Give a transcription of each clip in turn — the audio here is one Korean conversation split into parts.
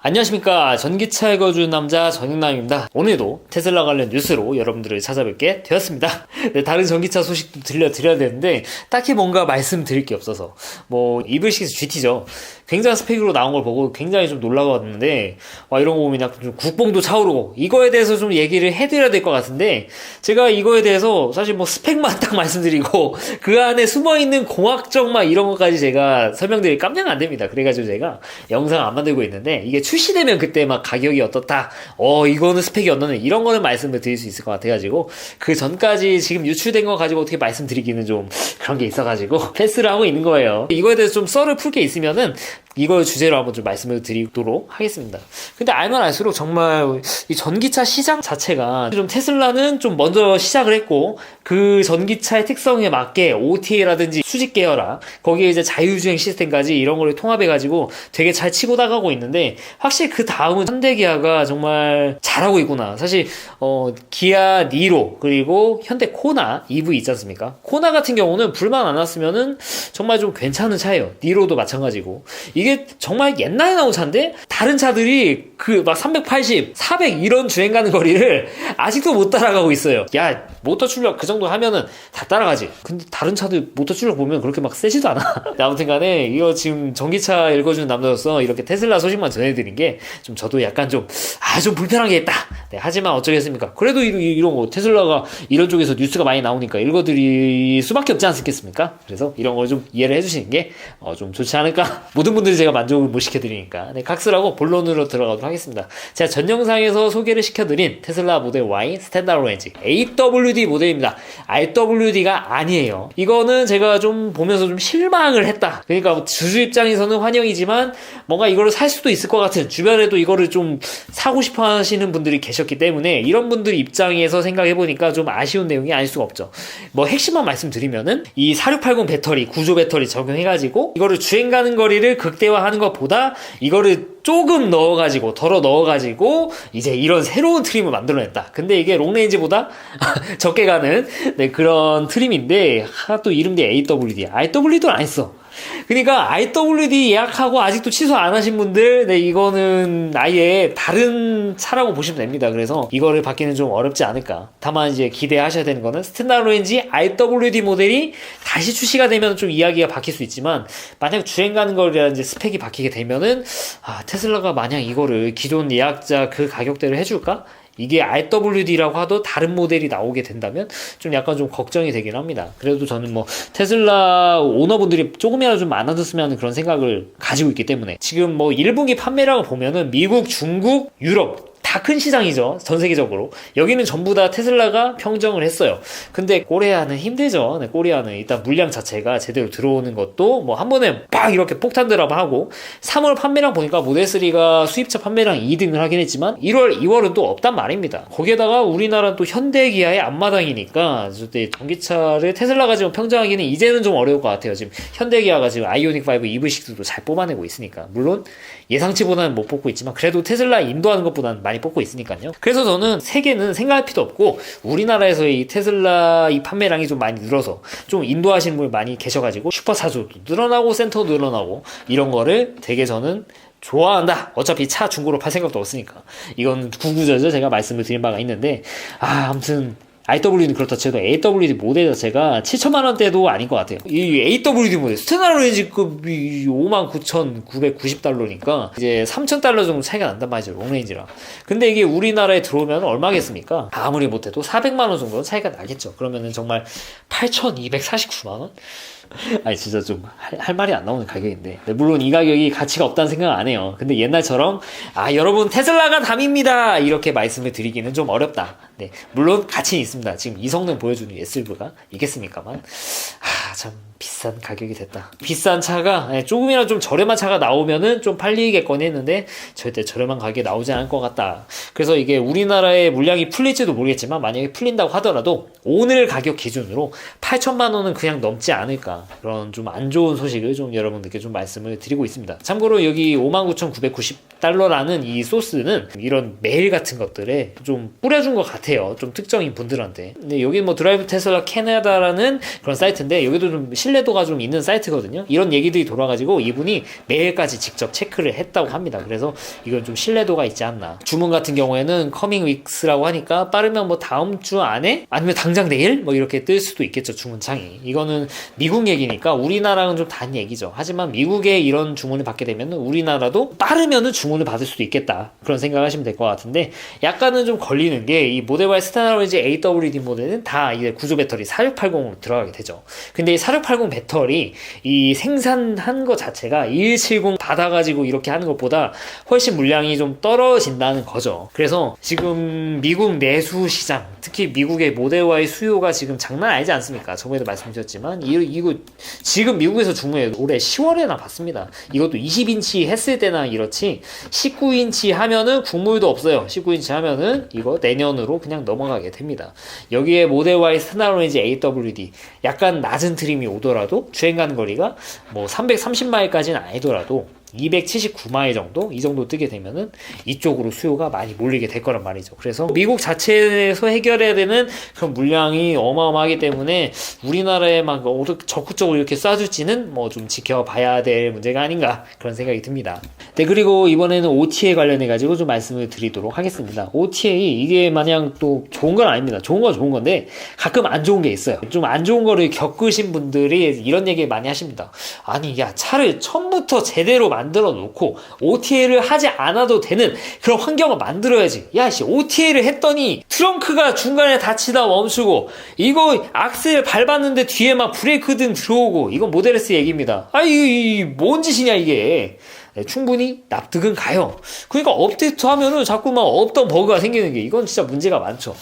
안녕하십니까. 전기차 읽어주는 남자 전영남입니다. 오늘도 테슬라 관련 뉴스로 여러분들을 찾아뵙게 되었습니다. 네, 다른 전기차 소식도 들려드려야 되는데 딱히 뭔가 말씀드릴 게 없어서 뭐 EV6 GT죠 굉장한 스펙으로 나온 걸 보고 굉장히 좀 놀라웠는데 와 이런 거 보면 약간 좀 국뽕도 차오르고 이거에 대해서 좀 얘기를 해드려야 될 것 같은데 제가 이거에 대해서 사실 뭐 스펙만 딱 말씀드리고 그 안에 숨어 있는 공학적 막 이런 것까지 제가 설명드릴 깜짝 안 됩니다 그래가지고 제가 영상 안 만들고 있는데 이게 출시되면 그때 막 가격이 어떻다, 어, 이거는 스펙이 어떠네, 이런 거는 말씀을 드릴 수 있을 것 같아가지고, 그 전까지 지금 유출된 거 가지고 어떻게 말씀드리기는 좀 그런 게 있어가지고, 패스를 하고 있는 거예요. 이거에 대해서 좀 썰을 풀 게 있으면은, 이걸 주제로 한번 좀 말씀을 드리도록 하겠습니다. 근데 알면 알수록 정말 이 전기차 시장 자체가 좀 테슬라는 좀 먼저 시작을 했고 그 전기차의 특성에 맞게 OTA라든지 수직 계열화 거기에 이제 자율주행 시스템까지 이런 걸 통합해가지고 되게 잘 치고 나가고 있는데 확실히 그 다음은 현대 기아가 정말 잘하고 있구나. 사실 어 기아 니로 그리고 현대 코나 EV 있지 않습니까? 코나 같은 경우는 불만 안 났으면은 정말 좀 괜찮은 차예요. 니로도 마찬가지고 이게 정말 옛날에 나온 차인데 다른 차들이 그 막 380, 400 이런 주행 가는 거리를 아직도 못 따라가고 있어요. 야 모터 출력 그 정도 하면은 다 따라가지. 근데 다른 차들 모터 출력 보면 그렇게 막 세지도 않아. 아무튼 간에 이거 지금 전기차 읽어주는 남자로서 이렇게 테슬라 소식만 전해드린 게 좀 저도 약간 좀 아 좀 불편한 게 있다. 네, 하지만 어쩌겠습니까? 그래도 이런, 이런 거 테슬라가 이런 쪽에서 뉴스가 많이 나오니까 읽어드릴 수밖에 없지 않겠습니까? 그래서 이런 걸 좀 이해를 해주시는 게 어, 좀 좋지 않을까? 모든 분들이 제가 만족을 못 시켜드리니까 네, 각스라고 본론으로 들어가도록 하겠습니다. 제가 전 영상에서 소개를 시켜드린 테슬라 모델 Y 스탠다드 렌지 AWD 모델입니다. RWD가 아니에요. 이거는 제가 좀 보면서 좀 실망을 했다. 그러니까 주주 입장에서는 환영이지만 뭔가 이거를 살 수도 있을 것 같은 주변에도 이거를 좀 사고 싶어 하시는 분들이 계셨기 때문에 이런 분들 입장에서 생각해 보니까 좀 아쉬운 내용이 아닐 수가 없죠. 뭐 핵심만 말씀드리면은 이 4680 배터리 구조 배터리 적용해 가지고 이거를 주행 가는 거리를 극대화하는 것보다 이거를 조금 넣어가지고 덜어 넣어가지고 이제 이런 새로운 트림을 만들어냈다. 근데 이게 롱레인지보다 적게 가는 네, 그런 트림인데 하, 또 이름도 AWD. RWD도 안 했어. 그러니까 IWD 예약하고 아직도 취소 안 하신 분들, 네, 이거는 아예 다른 차라고 보시면 됩니다. 그래서 이거를 받기는 좀 어렵지 않을까. 다만 이제 기대하셔야 되는 거는 스탠다드 렌지 IWD 모델이 다시 출시가 되면 좀 이야기가 바뀔 수 있지만, 만약 주행 가는 거라든지 스펙이 바뀌게 되면은, 아, 테슬라가 만약 이거를 기존 예약자 그 가격대로 해줄까? 이게 RWD라고 하도 다른 모델이 나오게 된다면 좀 약간 좀 걱정이 되긴 합니다. 그래도 저는 뭐 테슬라 오너분들이 조금이라도 좀 많아졌으면 하는 그런 생각을 가지고 있기 때문에 지금 뭐 1분기 판매량을 보면은 미국, 중국, 유럽 다 큰 시장이죠. 전 세계적으로. 여기는 전부 다 테슬라가 평정을 했어요. 근데 코리아는 힘들죠. 네, 코리아는 일단 물량 자체가 제대로 들어오는 것도 뭐 한 번에 빡 이렇게 폭탄 드랍하고 3월 판매량 보니까 모델 3가 수입차 판매량 2등을 하긴 했지만 1월, 2월은 또 없단 말입니다. 거기에다가 우리나라는 또 현대 기아의 앞마당이니까 전기차를 테슬라가 지금 평정하기는 이제는 좀 어려울 것 같아요. 지금 현대 기아가 지금 아이오닉 5 EV6도 잘 뽑아내고 있으니까. 물론 예상치보다는 못 뽑고 있지만 그래도 테슬라 인도하는 것보다는 많이 뽑고 있으니까요. 그래서 저는 세계는 생각할 필요 없고 우리나라에서 이 테슬라 이 판매량이 좀 많이 늘어서 좀 인도하시는 분이 많이 계셔가지고 슈퍼차주도 늘어나고 센터도 늘어나고 이런 거를 되게 저는 좋아한다. 어차피 차 중고로 팔 생각도 없으니까. 이건 구구절절 제가 말씀을 드린 바가 있는데, 아, 아무튼 IW는 그렇다 쳐도 AWD 모델 자체가 7천만 원대도 아닌 것 같아요. 이 AWD 모델 스테나로 렌지급이 59,990달러니까 이제 3,000달러 정도 차이가 난단 말이죠. 롱레인지랑. 근데 이게 우리나라에 들어오면 얼마겠습니까? 아무리 못해도 400만 원 정도 차이가 나겠죠. 그러면은 정말 8,249만 원? 아니 진짜 좀할 말이 안 나오는 가격인데. 네, 물론 이 가격이 가치가 없다는 생각 안 해요. 근데 옛날처럼 아 여러분 테슬라가 담입니다. 이렇게 말씀을 드리기는 좀 어렵다. 네. 물론 가치는 있습니다. 지금 이 성능 보여주는 SUV가 있겠습니까만 아 참 비싼 가격이 됐다. 비싼 차가 예, 조금이라도 좀 저렴한 차가 나오면은 좀 팔리겠거니 했는데 절대 저렴한 가격에 나오지 않을 것 같다. 그래서 이게 우리나라의 물량이 풀릴지도 모르겠지만 만약에 풀린다고 하더라도 오늘 가격 기준으로 8천만 원은 그냥 넘지 않을까 그런 좀 안 좋은 소식을 좀 여러분들께 좀 말씀을 드리고 있습니다. 참고로 여기 59,990달러라는 이 소스는 이런 메일 같은 것들에 좀 뿌려준 것 같아요. 좀 특정인 분들한테. 근데 여기 뭐 드라이브 테슬라 캐나다라는 그런 사이트인데 여기도 좀 신뢰도가 좀 있는 사이트거든요. 이런 얘기들이 돌아가지고 이분이 메일까지 직접 체크를 했다고 합니다. 그래서 이건 좀 신뢰도가 있지 않나. 주문 같은 경우에는 커밍 윅스라고 하니까 빠르면 뭐 다음 주 안에 아니면 당장 내일 뭐 이렇게 뜰 수도 있겠죠 주문창이. 이거는 미국 얘기니까 우리나라는 좀 다른 얘기죠. 하지만 미국에 이런 주문을 받게 되면 우리나라도 빠르면은 주문을 받을 수도 있겠다. 그런 생각하시면 될 것 같은데 약간은 좀 걸리는 게 이 모델 Y 스타라이즈 AWD 모델은 다 이제 구조 배터리 4680으로 들어가게 되죠. 근데 이 4680 배터리 이 생산한 것 자체가 2170 받아가지고 이렇게 하는 것보다 훨씬 물량이 좀 떨어진다는 거죠. 그래서 지금 미국 내수 시장, 특히 미국의 모델 Y 수요가 지금 장난 아니지 않습니까? 저번에도 말씀드렸지만 이, 이거 지금 미국에서 주문해 올해 10월에나 받습니다. 이것도 20인치 했을 때나 이렇지 19인치 하면은 국물도 없어요. 19인치 하면은 이거 내년으로 그냥 넘어가게 됩니다. 여기에 모델 Y 스나로렌지 AWD 약간 낮은 트림이 오더라도 주행 가는 거리가 뭐 330마일까지는 아니더라도 279마일 정도 이 정도 뜨게 되면은 이쪽으로 수요가 많이 몰리게 될 거란 말이죠. 그래서 미국 자체에서 해결해야 되는 그런 물량이 어마어마하기 때문에 우리나라에 막 어떻게 적극적으로 이렇게 쏴줄지는 뭐 좀 지켜봐야 될 문제가 아닌가 그런 생각이 듭니다. 네 그리고 이번에는 OTA 관련해 가지고 좀 말씀을 드리도록 하겠습니다. OTA 이게 마냥 또 좋은 건 아닙니다. 좋은 건 좋은 건데 가끔 안 좋은 게 있어요. 좀 안 좋은 거를 겪으신 분들이 이런 얘기 많이 하십니다. 아니 야 차를 처음부터 제대로 만들어 놓고 OTA를 하지 않아도 되는 그런 환경을 만들어야지. 야, 씨, OTA를 했더니 트렁크가 중간에 닫히다 멈추고 이거 악셀 밟았는데 뒤에 막 브레이크 등 들어오고 이건 모델 S 얘기입니다. 아, 이게 뭔 짓이냐 이게. 네, 충분히 납득은 가요. 그러니까 업데이트 하면은 자꾸 막 없던 버그가 생기는 게 이건 진짜 문제가 많죠.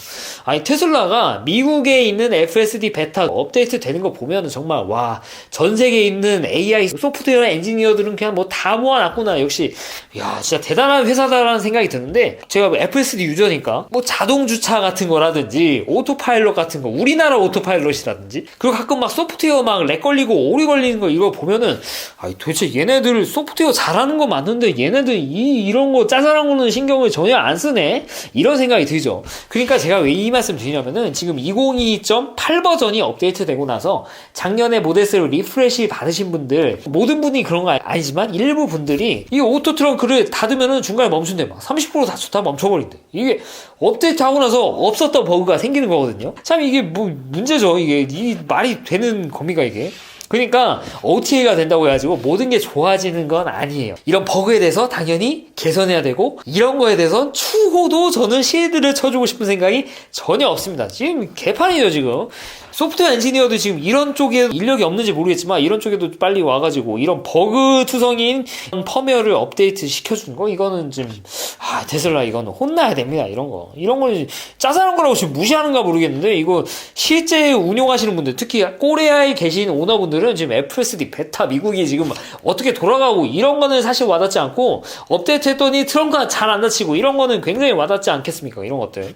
아니 테슬라가 미국에 있는 FSD 베타 업데이트 되는 거 보면은 정말 와 전 세계에 있는 AI 소프트웨어 엔지니어들은 그냥 뭐 다 모아놨구나. 역시 야 진짜 대단한 회사다라는 생각이 드는데 제가 뭐 FSD 유저니까 뭐 자동 주차 같은 거라든지 오토파일럿 같은 거 우리나라 오토파일럿이라든지 그리고 가끔 막 소프트웨어 막 렉 걸리고 오리 걸리는 거 이거 보면은 아니 도대체 얘네들 소프트웨어 잘하는 거 맞는데 얘네들 이 이런 거 짜잘한 거는 신경을 전혀 안 쓰네 이런 생각이 들죠. 그러니까 제가 왜 이 말씀 드리냐면은 지금 202.8 버전이 업데이트 되고 나서 작년에 모델스를 리프레시 받으신 분들 모든 분이 그런 거 아니지만 일부 분들이 이 오토 트렁크를 닫으면은 중간에 멈춘대 막 30% 닫혔다 멈춰버린대. 이게 업데이트 하고 나서 없었던 버그가 생기는 거거든요. 참 이게 뭐 문제죠. 이게 이 말이 되는 겁니까 이게? 그러니까 OTA가 된다고 해가지고 모든 게 좋아지는 건 아니에요. 이런 버그에 대해서 당연히 개선해야 되고 이런 거에 대해서 추호도 저는 실드를 쳐주고 싶은 생각이 전혀 없습니다. 지금 개판이죠 지금. 소프트웨어 엔지니어도 지금 이런 쪽에 인력이 없는지 모르겠지만 이런 쪽에도 빨리 와가지고 이런 버그 투성인 펌웨어를 업데이트 시켜주는 거? 이거는 좀 아, 테슬라 이거는 혼나야 됩니다 이런 거. 이런 걸 짜잘한 거라고 지금 무시하는가 모르겠는데 이거 실제 운용하시는 분들 특히 코리아에 계신 오너분들은 지금 FSD 베타 미국이 지금 어떻게 돌아가고 이런 거는 사실 와닿지 않고 업데이트 했더니 트렁크가 잘안 닫히고 이런 거는 굉장히 와닿지 않겠습니까? 이런 것들.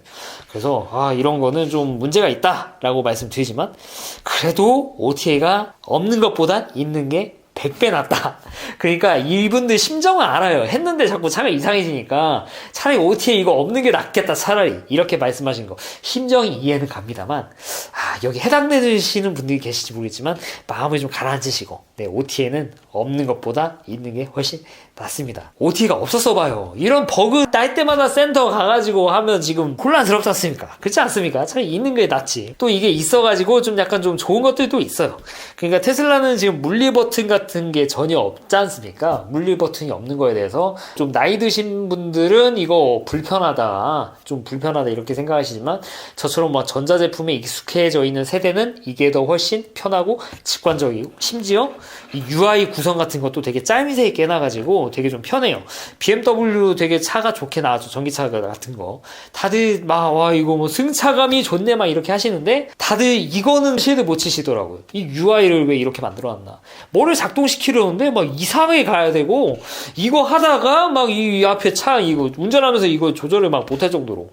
그래서 아 이런 거는 좀 문제가 있다라고 말씀드리 지 지만 그래도 OTA가 없는 것보단 있는 게 100배 낫다. 그러니까 이분들 심정은 알아요. 했는데 자꾸 차가 이상해지니까 차라리 OTA 이거 없는 게 낫겠다. 차라리 이렇게 말씀하신 거 심정이 이해는 갑니다만 아, 여기 해당되시는 분들이 계실지 모르겠지만 마음을 좀 가라앉으시고 네, OTA는 없는 것보다 있는 게 훨씬 낫습니다. OTA가 없었어 봐요. 이런 버그 딸 때마다 센터 가가지고 하면 지금 혼란스럽지 않습니까? 그렇지 않습니까? 차라리 있는 게 낫지. 또 이게 있어가지고 좀 약간 좀 좋은 것들도 있어요. 그러니까 테슬라는 지금 물리 버튼 같은 게 전혀 없지 않습니까? 물리 버튼이 없는 거에 대해서 좀 나이 드신 분들은 이거 불편하다. 좀 불편하다 이렇게 생각하시지만 저처럼 막 전자제품에 익숙해져 있는 세대는 이게 더 훨씬 편하고 직관적이고 심지어 이 UI 구성 같은 것도 되게 짤미세게 깨놔가지 고 되게 좀 편해요. BMW 되게 차가 좋게 나왔죠. 전기차 같은 거. 다들 막, 와, 이거 뭐 승차감이 좋네 막 이렇게 하시는데 다들 이거는 실드 못 치시더라고요. 이 UI를 왜 이렇게 만들어 놨나. 뭐를 작동시키려는데 막 이상하게 가야 되고 이거 하다가 막 이 앞에 차 이거 운전하면서 이거 조절을 막 못할 정도로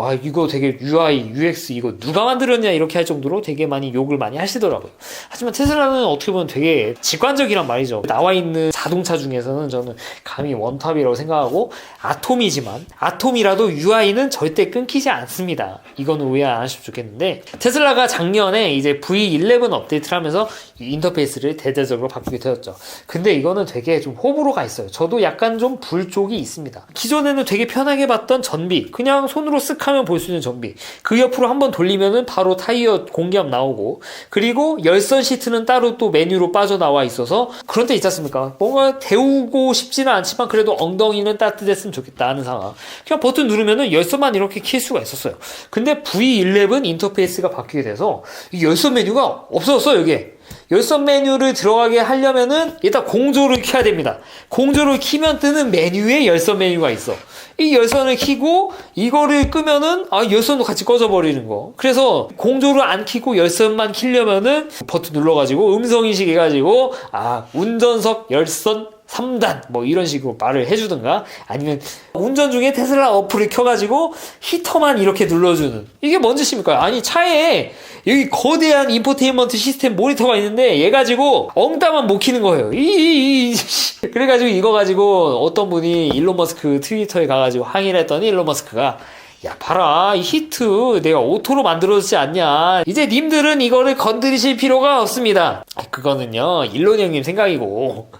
아 이거 되게 UI, UX 이거 누가 만들었냐 이렇게 할 정도로 되게 많이 욕을 많이 하시더라고요. 하지만 테슬라는 어떻게 보면 되게 직관적이란 말이죠. 나와 있는 자동차 중에서는 저는 감히 원탑이라고 생각하고 아톰이지만 아톰이라도 UI는 절대 끊기지 않습니다. 이거는 오해 안 하시면 좋겠는데 테슬라가 작년에 이제 V11 업데이트를 하면서 이 인터페이스를 대대적으로 바꾸게 되었죠. 근데 이거는 되게 좀 호불호가 있어요. 저도 약간 좀 불 쪽이 있습니다. 기존에는 되게 편하게 봤던 전비, 그냥 손으로 쓱 하면 볼 수 있는 전비. 그 옆으로 한번 돌리면은 바로 타이어 공기압 나오고, 그리고 열선 시트는 따로 또 메뉴로 빠져나와 있어서 그런 데 있지 않습니까? 뭔가 데우고 싶지는 않지만 그래도 엉덩이는 따뜻했으면 좋겠다 하는 상황. 그냥 버튼 누르면은 열선만 이렇게 킬 수가 있었어요. 근데 V11 인터페이스가 바뀌게 돼서 이 열선 메뉴가 없어졌어, 여기에. 열선 메뉴를 들어가게 하려면은 일단 공조를 켜야 됩니다. 공조를 키면 뜨는 메뉴에 열선 메뉴가 있어. 이 열선을 키고 이거를 끄면은 아 열선도 같이 꺼져 버리는 거. 그래서 공조를 안 키고 열선만 키려면은 버튼 눌러가지고 음성 인식 해가지고 아 운전석 열선 3단 뭐 이런 식으로 말을 해주든가 아니면 운전 중에 테슬라 어플을 켜가지고 히터만 이렇게 눌러주는. 이게 뭔 짓입니까? 아니 차에 여기 거대한 인포테인먼트 시스템 모니터가 있는데 얘 가지고 엉따만 못 키는 거예요. 이, 이, 이, 그래가지고 이거 가지고 어떤 분이 일론 머스크 트위터에 가가지고 항의를 했더니 일론 머스크가 야 봐라 이 히트 내가 오토로 만들어지지 않냐. 이제 님들은 이거를 건드리실 필요가 없습니다. 그거는요 일론 형님 생각이고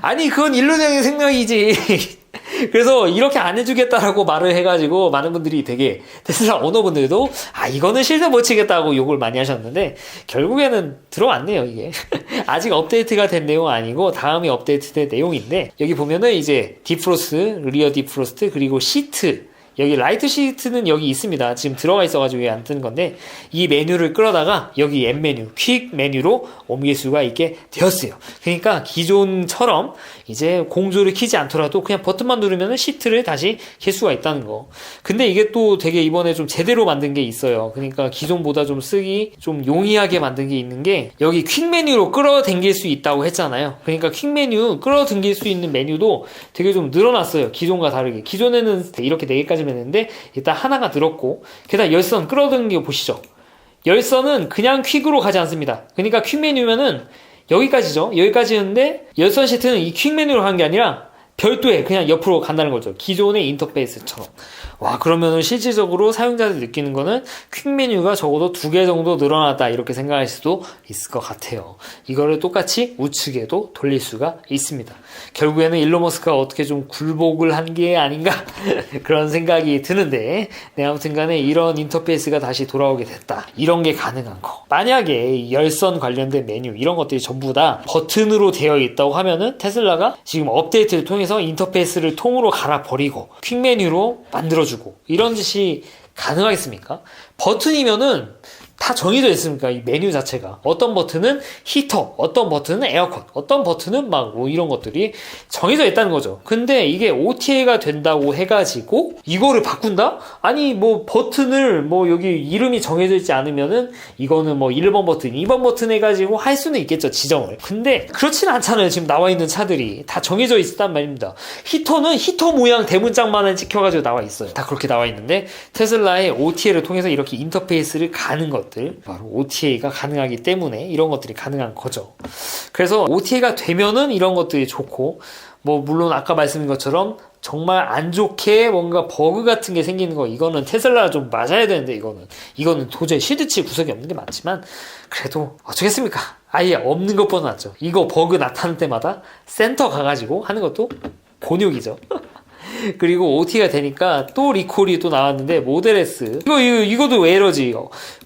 아니 그건 형님 생각이지. 그래서 이렇게 안 해주겠다라고 말을 해가지고 많은 분들이 되게 테슬라 오너분들도 아 이거는 실드 못 치겠다고 욕을 많이 하셨는데 결국에는 들어왔네요 이게. 아직 업데이트가 된 내용 아니고 다음에 업데이트된 내용인데 여기 보면은 이제 디프로스트 리어 디프로스트 그리고 시트 여기 라이트 시트는 여기 있습니다. 지금 들어가 있어가지고 안 뜨는 건데 이 메뉴를 끌어다가 여기 M 메뉴, 퀵 메뉴로 옮길 수가 있게 되었어요. 그러니까 기존처럼 이제 공조를 키지 않더라도 그냥 버튼만 누르면 시트를 다시 킬 수가 있다는 거. 근데 이게 또 되게 이번에 좀 제대로 만든 게 있어요. 그러니까 기존보다 좀 쓰기 좀 용이하게 만든 게 있는 게 여기 퀵 메뉴로 끌어당길 수 있다고 했잖아요. 그러니까 퀵 메뉴 끌어당길 수 있는 메뉴도 되게 좀 늘어났어요. 기존과 다르게. 기존에는 이렇게 4개까지 했는데 일단 하나가 늘었고 게다가 열선 끌어당겨 보시죠. 열선은 그냥 퀵으로 가지 않습니다. 그러니까 퀵 메뉴면은 여기까지죠. 여기까지였는데 열선 시트는 이 퀵 메뉴로 하는 게 아니라 별도의 그냥 옆으로 간다는 거죠. 기존의 인터페이스처럼. 와, 그러면은 실질적으로 사용자들이 느끼는 거는 퀵 메뉴가 적어도 두 개 정도 늘어났다. 이렇게 생각할 수도 있을 것 같아요. 이거를 똑같이 우측에도 돌릴 수가 있습니다. 결국에는 일론 머스크가 어떻게 좀 굴복을 한 게 아닌가? 그런 생각이 드는데, 네, 아무튼 간에 이런 인터페이스가 다시 돌아오게 됐다. 이런 게 가능한 거. 만약에 열선 관련된 메뉴, 이런 것들이 전부 다 버튼으로 되어 있다고 하면은 테슬라가 지금 업데이트를 통해 서 인터페이스를 통으로 갈아버리고 퀵 메뉴로 만들어주고 이런 짓이 가능하겠습니까? 버튼이면은 다 정해져 있습니까? 이 메뉴 자체가. 어떤 버튼은 히터, 어떤 버튼은 에어컨, 어떤 버튼은 막 뭐 이런 것들이 정해져 있다는 거죠. 근데 이게 OTA가 된다고 해가지고 이거를 바꾼다? 아니 뭐 버튼을 뭐 여기 이름이 정해져 있지 않으면은 이거는 뭐 1번 버튼, 2번 버튼 해가지고 할 수는 있겠죠, 지정을. 근데 그렇진 않잖아요. 지금 나와 있는 차들이. 다 정해져 있단 말입니다. 히터는 히터 모양 대문짝만을 찍혀가지고 나와 있어요. 다 그렇게 나와 있는데 테슬라의 OTA를 통해서 이렇게 인터페이스를 가는 것들 바로 OTA가 가능하기 때문에 이런 것들이 가능한 거죠. 그래서 OTA가 되면은 이런 것들이 좋고 뭐 물론 아까 말씀드린 것처럼 정말 안 좋게 뭔가 버그 같은 게 생기는 거 이거는 테슬라 좀 맞아야 되는데 이거는. 이거는 도저히 실드칠 구석이 없는 게 많지만 그래도 어쩌겠습니까? 아예 없는 것보다 낫죠. 이거 버그 나타날 때마다 센터 가가지고 하는 것도 곤욕이죠 그리고 OT가 되니까 또 리콜이 또 나왔는데 모델 S. 이거, 이거 이거도 왜 이러지.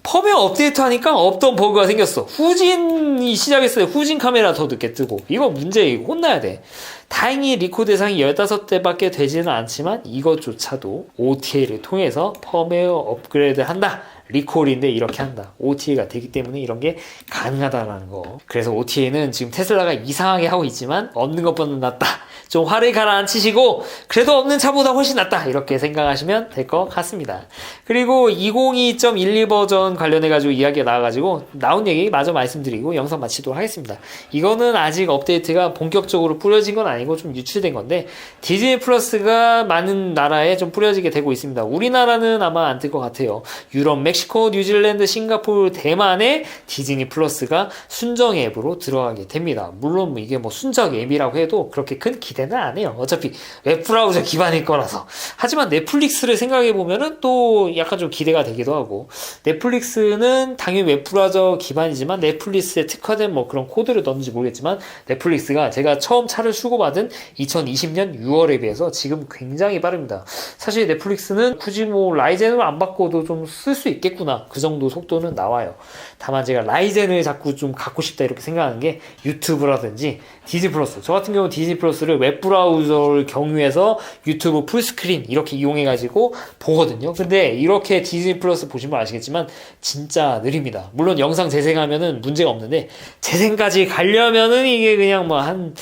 펌웨어 업데이트 하니까 없던 버그가 생겼어. 후진이 시작했어요 후진 카메라 더 늦게 뜨고. 이거 문제 이거 혼나야 돼. 다행히 리코 대상이 15대밖에 되지는 않지만 이것조차도 OTA를 통해서 펌웨어 업그레이드 한다 리콜인데 이렇게 한다. OTA가 되기 때문에 이런 게 가능하다라는 거. 그래서 OTA는 지금 테슬라가 이상하게 하고 있지만 없는 것보다 낫다. 좀 화를 가라앉히시고 그래도 없는 차보다 훨씬 낫다 이렇게 생각하시면 될 것 같습니다. 그리고 202.12 버전 관련해 가지고 이야기가 나와가지고 나온 얘기 마저 말씀드리고 영상 마치도록 하겠습니다. 이거는 아직 업데이트가 본격적으로 뿌려진 건 아니고 좀 유출된 건데 디즈니 플러스가 많은 나라에 좀 뿌려지게 되고 있습니다. 우리나라는 아마 안 뜰 것 같아요. 유럽, 멕 시코, 뉴질랜드, 싱가포르, 대만에 디즈니 플러스가 순정 앱으로 들어가게 됩니다. 물론 뭐 이게 뭐 순정 앱이라고 해도 그렇게 큰 기대는 안 해요. 어차피 웹브라우저 기반일 거라서. 하지만 넷플릭스를 생각해 보면은 또 약간 좀 기대가 되기도 하고 넷플릭스는 당연히 웹브라우저 기반이지만 넷플릭스에 특화된 뭐 그런 코드를 넣는지 모르겠지만 넷플릭스가 제가 처음 차를 수고받은 2020년 6월에 비해서 지금 굉장히 빠릅니다. 사실 넷플릭스는 굳이 뭐 라이젠으로 안 바꿔도 좀 쓸 수 있 겠구나. 그 정도 속도는 나와요. 다만 제가 라이젠을 자꾸 좀 갖고 싶다 이렇게 생각하는 게 유튜브라든지 디즈니 플러스. 저 같은 경우 디즈니 플러스를 웹 브라우저를 경유해서 유튜브 풀스크린 이렇게 이용해가지고 보거든요. 근데 이렇게 디즈니 플러스 보시면 아시겠지만 진짜 느립니다. 물론 영상 재생하면은 문제가 없는데 재생까지 가려면은 이게 그냥 뭐 한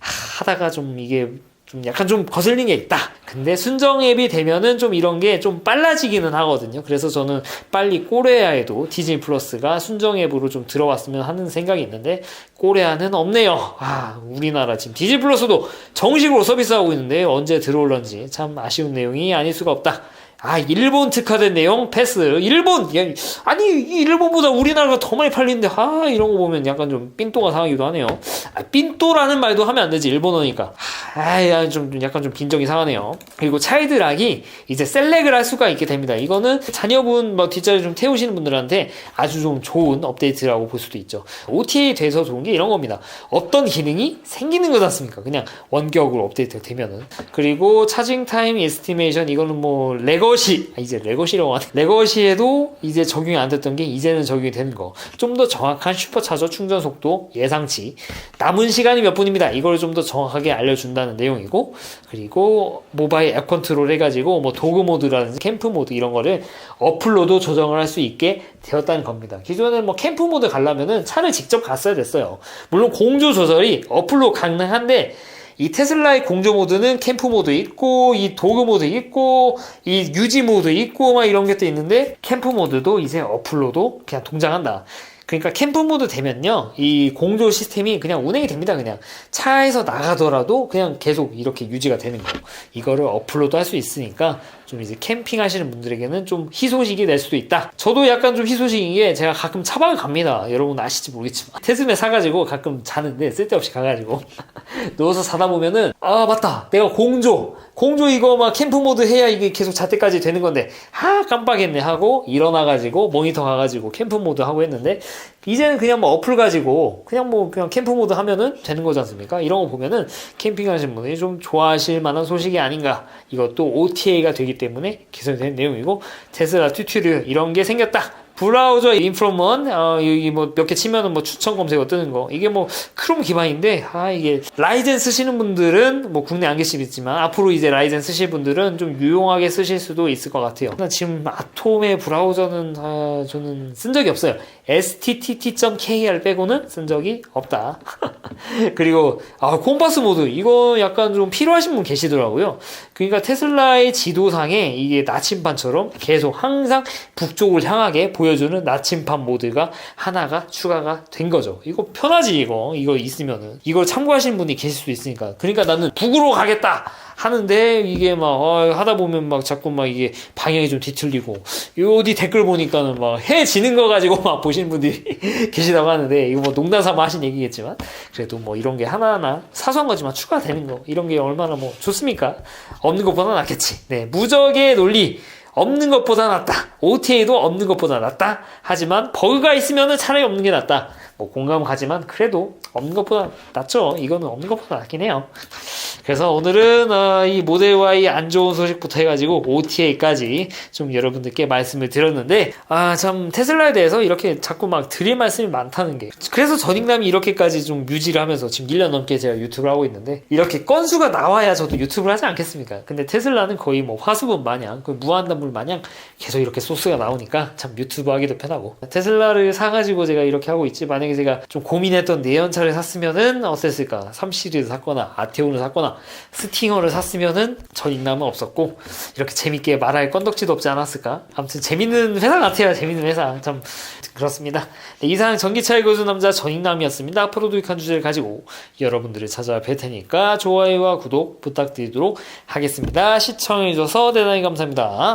하다가 좀 이게 좀 약간 좀 거슬린 게 있다. 근데 순정 앱이 되면은 좀 이런 게 좀 빨라지기는 하거든요. 그래서 저는 빨리 꼬레아에도 디즈니 플러스가 순정 앱으로 좀 들어왔으면 하는 생각이 있는데 꼬레아는 없네요. 아, 우리나라 지금 디즈니 플러스도 정식으로 서비스하고 있는데 언제 들어올런지 참 아쉬운 내용이 아닐 수가 없다. 아, 일본 특화된 내용 패스. 일본! 야, 아니, 이 일본보다 우리나라가 더 많이 팔리는데, 아, 이런 거 보면 약간 좀 삔또가 상하기도 하네요. 아, 삔또라는 말도 하면 안 되지, 일본어니까. 아, 야, 좀, 약간 좀 빈정이 상하네요. 그리고 차일드락이 이제 셀렉을 할 수가 있게 됩니다. 이거는 자녀분, 뭐, 뒷자리 좀 태우시는 분들한테 아주 좀 좋은 업데이트라고 볼 수도 있죠. OTA 돼서 좋은 게 이런 겁니다. 어떤 기능이 생기는 거지 않습니까? 그냥 원격으로 업데이트가 되면은. 그리고 차징 타임 에스티메이션, 이거는 뭐, 레거 레거시. 아, 이제 레거시라고 하네. 레거시에도 이제 적용이 안 됐던 게 이제는 적용이 되는 거좀 더 정확한 슈퍼차저 충전 속도 예상치. 남은 시간이 몇 분입니다. 이걸 좀 더 정확하게 알려준다는 내용이고 그리고 모바일 앱 컨트롤 해가지고 뭐 도구 모드라든지 캠프 모드 이런 거를 어플로도 조정을 할 수 있게 되었다는 겁니다. 기존에는 뭐 캠프 모드 가려면은 차를 직접 갔어야 됐어요. 물론 공조 조절이 어플로 가능한데 이 테슬라의 공조 모드는 캠프 모드 있고 이 도구 모드 있고 이 유지 모드 있고 막 이런 것도 있는데 캠프 모드도 이제 어플로도 그냥 동작한다. 그러니까 캠프 모드 되면요 이 공조 시스템이 그냥 운행이 됩니다 그냥 차에서 나가더라도 그냥 계속 이렇게 유지가 되는 거 이거를 어플로도 할 수 있으니까 좀 이제 캠핑 하시는 분들에게는 좀 희소식이 될 수도 있다. 저도 약간 좀 희소식인 게 제가 가끔 차박을 갑니다. 여러분 아실지 모르겠지만. 테스메 사가지고 가끔 자는데 쓸데없이 가가지고. 누워서 자다 보면은, 아, 맞다. 내가 공조. 공조 이거 막 캠프 모드 해야 이게 계속 잘 때까지 되는 건데, 아, 깜빡했네 하고 일어나가지고 모니터 가가지고 캠프 모드 하고 했는데, 이제는 그냥 뭐 어플 가지고 그냥 뭐 그냥 캠프 모드 하면은 되는 거지 않습니까? 이런 거 보면은 캠핑 하시는 분이 좀 좋아하실 만한 소식이 아닌가. 이것도 OTA가 되기 때문에 개선된 내용이고 테슬라 튜튜르 이런 게 생겼다. 브라우저 인프로먼 어, 여기 뭐 몇 개 치면은 뭐 추천 검색어 뜨는 거 이게 뭐 크롬 기반인데 아 이게 라이젠 쓰시는 분들은 뭐 국내 안 계시겠지만 앞으로 이제 라이젠 쓰실 분들은 좀 유용하게 쓰실 수도 있을 것 같아요. 지금 아톰의 브라우저는 아, 저는 쓴 적이 없어요. stt.kr 빼고는 쓴 적이 없다. 그리고 아 콤파스 모드 이거 약간 좀 필요하신 분 계시더라고요. 그러니까 테슬라의 지도상에 이게 나침반처럼 계속 항상 북쪽을 향하게 보 여주는 나침반 모드가 하나가 추가가 된 거죠. 이거 편하지 이거 이거 있으면은 이걸 참고하시는 분이 계실 수 있으니까. 그러니까 나는 북으로 가겠다. 하는데 이게 막 어, 하다 보면 막 자꾸 막 이게 방향이 좀 뒤틀리고 어디 댓글 보니까는 막 해지는 거 가지고 막 보시는 분들이 계시다고 하는데 이거 뭐 농담 삼아 하신 얘기겠지만 그래도 뭐 이런 게 하나하나 사소한 거지만 추가되는 거 이런 게 얼마나 뭐 좋습니까? 없는 것보다 낫겠지. 네 무적의 논리 없는 것보다 낫다. OTA도 없는 것보다 낫다. 하지만 버그가 있으면 차라리 없는 게 낫다. 뭐 공감 가지만 그래도 없는 것보다 낫죠. 이거는 없는 것보다 낫긴 해요. 그래서 오늘은 어, 이 모델 Y 안 좋은 소식부터 해가지고 OTA까지 좀 여러분들께 말씀을 드렸는데 아 참 테슬라에 대해서 이렇게 자꾸 막 드릴 말씀이 많다는 게 그래서 전익남이 이렇게까지 좀 유지를 하면서 지금 1년 넘게 제가 유튜브를 하고 있는데 이렇게 건수가 나와야 저도 유튜브를 하지 않겠습니까? 근데 테슬라는 거의 뭐 화수분 마냥 그 무한단물 마냥 계속 이렇게 소스가 나오니까 참 유튜브 하기도 편하고 테슬라를 사가지고 제가 이렇게 하고 있지 만약에 제가 좀 고민했던 내연차를 샀으면은 어땠을까? 3시리즈 샀거나 아테온을 샀거나 스팅어를 샀으면은 전익남은 없었고 이렇게 재밌게 말할 건덕지도 없지 않았을까? 아무튼 재밌는 회사 같아요. 재밌는 회사. 참 그렇습니다. 네, 이상 전기차의 거주 남자 전익남이었습니다. 앞으로도 유익한 주제를 가지고 여러분들을 찾아뵐 테니까 좋아요와 구독 부탁드리도록 하겠습니다. 시청해주셔서 대단히 감사합니다